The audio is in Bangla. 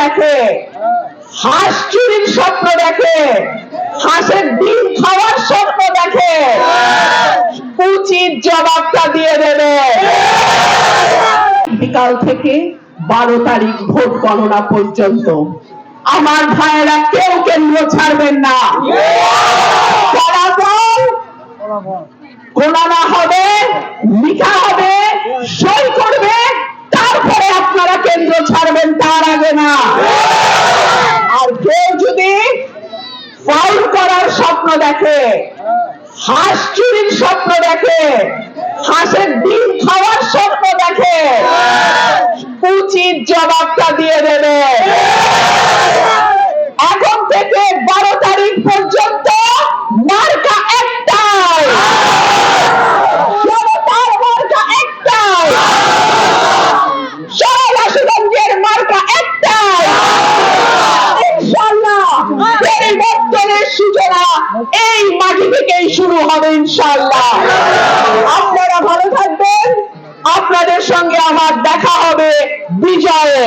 দেখে। হাঁস চুরির স্বপ্ন দেখে। হাঁসের ডিম খাওয়ার স্বপ্ন দেখে। উচিত জবাবটা দিয়ে দেবে। বিকাল থেকে বারো তারিখ ভোট গণনা পর্যন্ত। আমার ভাইয়েরা কেউ কেন্দ্র ছাড়বেন না। ফলাফল গোনানো হবে লিখা হবে সই করবে তারপরে আপনারা কেন্দ্র ছাড়বেন তার আগে না আর কেউ যদি করার স্বপ্ন দেখে হাঁস চুরির স্বপ্ন দেখে হাঁসের ডিম খাওয়ার স্বপ্ন দেখে উচিত জবাবটা দিয়ে দেবে। পরিবর্তনের সূচনা এই মাটি থেকেই শুরু হবে ইনশাল্লাহ আপনারা ভালো থাকবেন। আপনাদের সঙ্গে আমার দেখা হবে বিজয়ে।